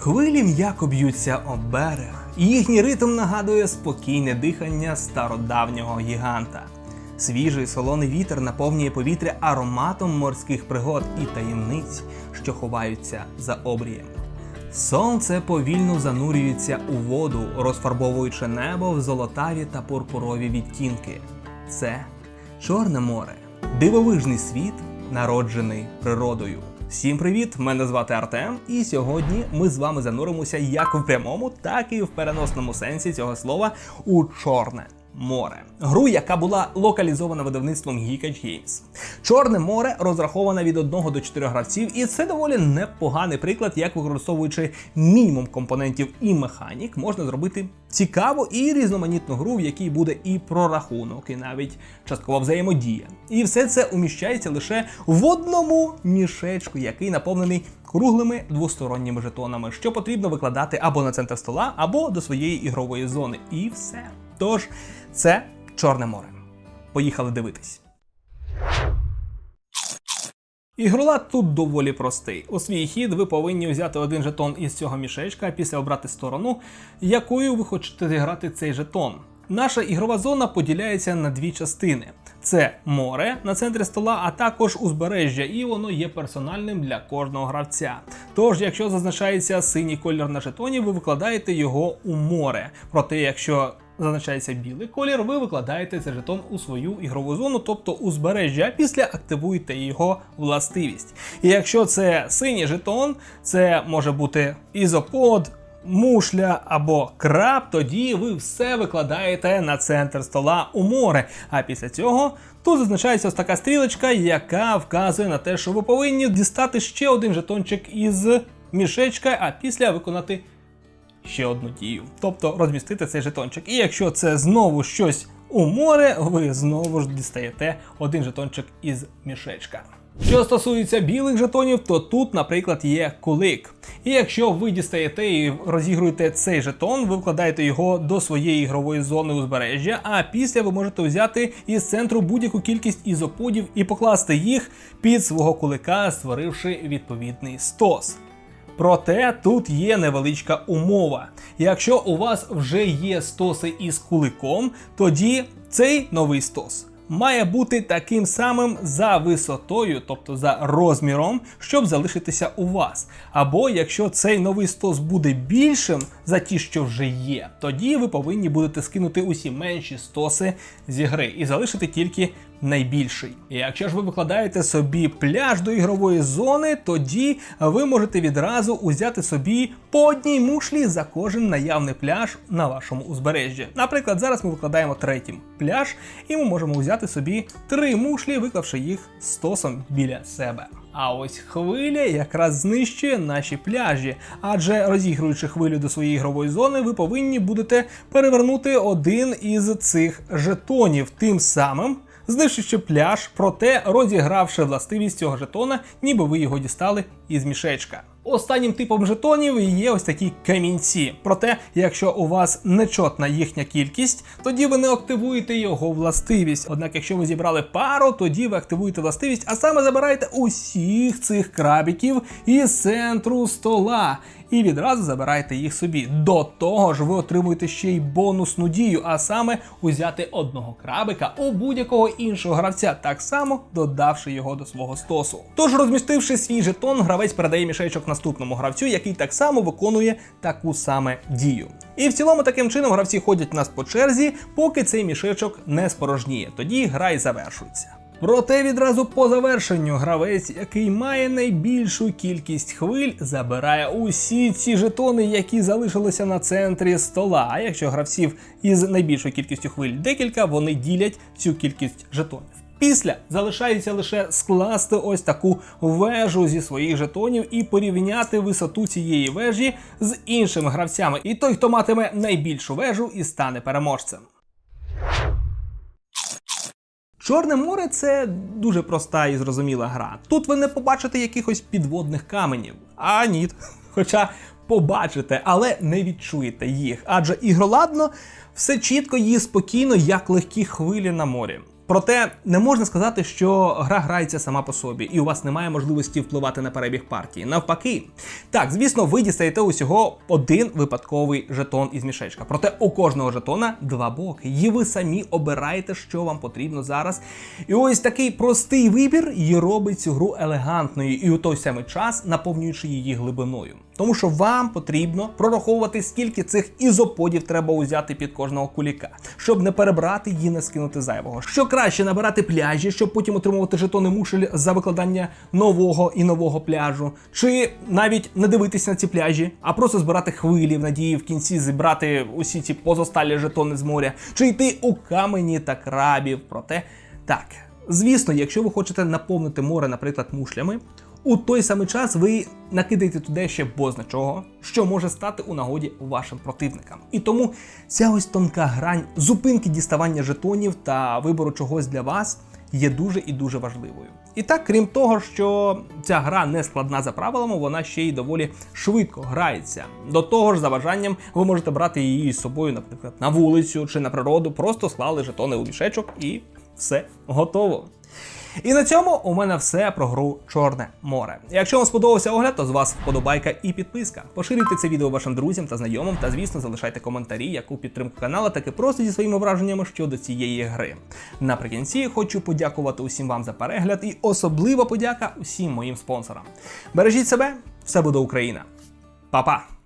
Хвилі м'яко б'ються об берег, і їхній ритм нагадує спокійне дихання стародавнього гіганта. Свіжий солоний вітер наповнює повітря ароматом морських пригод і таємниць, що ховаються за обрієм. Сонце повільно занурюється у воду, розфарбовуючи небо в золотаві та пурпурові відтінки. Це Чорне море, дивовижний світ, народжений природою. Всім привіт! Мене звати Артем, і сьогодні ми з вами зануримося як в прямому, так і в переносному сенсі цього слова у Чорне море. Гру, яка була локалізована видавництвом Geekage Games. Чорне море розраховане від 1 до 4 гравців, і це доволі непоганий приклад, як використовуючи мінімум компонентів і механік, можна зробити цікаву і різноманітну гру, в якій буде і прорахунок, і навіть часткова взаємодія. І все це уміщається лише в одному мішечку, який наповнений круглими двосторонніми жетонами, що потрібно викладати або на центр стола, або до своєї ігрової зони. І все. Тож, це Чорне море. Поїхали дивитись. Ігролад тут доволі простий. У свій хід ви повинні взяти один жетон із цього мішечка, а після обрати сторону, якою ви хочете зіграти цей жетон. Наша ігрова зона поділяється на дві частини: це море на центрі стола, а також узбережжя, і воно є персональним для кожного гравця. Тож, якщо зазначається синій колір на жетоні, ви викладаєте його у море. Проте, якщо зазначається білий колір, ви викладаєте цей жетон у свою ігрову зону, тобто узбережжя, після активуєте його властивість. І якщо це синій жетон, це може бути ізопод. Мушля або краб, тоді ви все викладаєте на центр стола у море. А після цього тут зазначається ось така стрілочка, яка вказує на те, що ви повинні дістати ще один жетончик із мішечка, а після виконати ще одну дію, тобто розмістити цей жетончик. І якщо це знову щось у море, ви знову ж дістаєте один жетончик із мішечка. Що стосується білих жетонів, то тут, наприклад, є кулик. І якщо ви дістаєте і розігруєте цей жетон, ви вкладаєте його до своєї ігрової зони узбережжя, а після ви можете взяти із центру будь-яку кількість ізоподів і покласти їх під свого кулика, створивши відповідний стос. Проте тут є невеличка умова. Якщо у вас вже є стоси із куликом, тоді цей новий стос має бути таким самим за висотою, тобто за розміром, щоб залишитися у вас. Або якщо цей новий стос буде більшим за ті, що вже є, тоді ви повинні будете скинути усі менші стоси зі гри і залишити тільки найбільший. Якщо ж ви викладаєте собі пляж до ігрової зони, тоді ви можете відразу узяти собі по одній мушлі за кожен наявний пляж на вашому узбережжі. Наприклад, зараз ми викладаємо третім пляж, і ми можемо взяти собі три мушлі, виклавши їх стосом біля себе. А ось хвиля якраз знищує наші пляжі, адже розігруючи хвилю до своєї ігрової зони, ви повинні будете перевернути один із цих жетонів, тим самим знищивши пляж, проте розігравши властивість цього жетона, ніби ви його дістали із мішечка. Останнім типом жетонів є ось такі камінці. Проте, якщо у вас нечотна їхня кількість, тоді ви не активуєте його властивість. Однак, якщо ви зібрали пару, тоді ви активуєте властивість, а саме забираєте усіх цих крабіків із центру стола. І відразу забирайте їх собі. До того ж, ви отримуєте ще й бонусну дію, а саме узяти одного крабика у будь-якого іншого гравця, так само додавши його до свого стосу. Тож, розмістивши свій жетон, гравець передає мішечок наступному гравцю, який так само виконує таку саме дію. І в цілому таким чином гравці ходять у нас по черзі, поки цей мішечок не спорожніє. Тоді гра й завершується. Проте відразу по завершенню гравець, який має найбільшу кількість хвиль, забирає усі ці жетони, які залишилися на центрі стола. А якщо гравців із найбільшою кількістю хвиль декілька, вони ділять цю кількість жетонів. Після залишається лише скласти ось таку вежу зі своїх жетонів і порівняти висоту цієї вежі з іншими гравцями. І той, хто матиме найбільшу вежу, і стане переможцем. Чорне море це дуже проста і зрозуміла гра. Тут ви не побачите якихось підводних каменів. А ні. Хоча побачите, але не відчуєте їх. Адже ігроладно все чітко і спокійно, як легкі хвилі на морі. Проте не можна сказати, що гра грається сама по собі, і у вас немає можливості впливати на перебіг партії. Навпаки, так, звісно, ви дістаєте усього один випадковий жетон із мішечка. Проте у кожного жетона два боки, і ви самі обираєте, що вам потрібно зараз. І ось такий простий вибір і робить цю гру елегантною, і у той самий час наповнюючи її глибиною. Тому що вам потрібно прораховувати, скільки цих ізоподів треба узяти під кожного куліка, щоб не перебрати і не скинути зайвого. Що краще набирати пляжі, щоб потім отримувати жетони мушель за викладання нового і нового пляжу, чи навіть не дивитися на ці пляжі, а просто збирати хвилі в надії в кінці зібрати усі ці позосталі жетони з моря, чи йти у камені та крабів. Проте так, звісно, якщо ви хочете наповнити море, наприклад, мушлями. У той самий час ви накидаєте туди ще бозна чого, що може стати у нагоді вашим противникам. І тому ця ось тонка грань зупинки діставання жетонів та вибору чогось для вас є дуже і дуже важливою. І так, крім того, що ця гра не складна за правилами, вона ще й доволі швидко грається. До того ж, за бажанням ви можете брати її з собою, наприклад, на вулицю чи на природу, просто склали жетони у мішечок і все готово. І на цьому у мене все про гру Чорне море. Якщо вам сподобався огляд, то з вас вподобайка і підписка. Поширюйте це відео вашим друзям та знайомим, та звісно залишайте коментарі, яку підтримку каналу, так і просто зі своїми враженнями щодо цієї гри. Наприкінці хочу подякувати усім вам за перегляд і особлива подяка усім моїм спонсорам. Бережіть себе, все буде Україна. Па-па!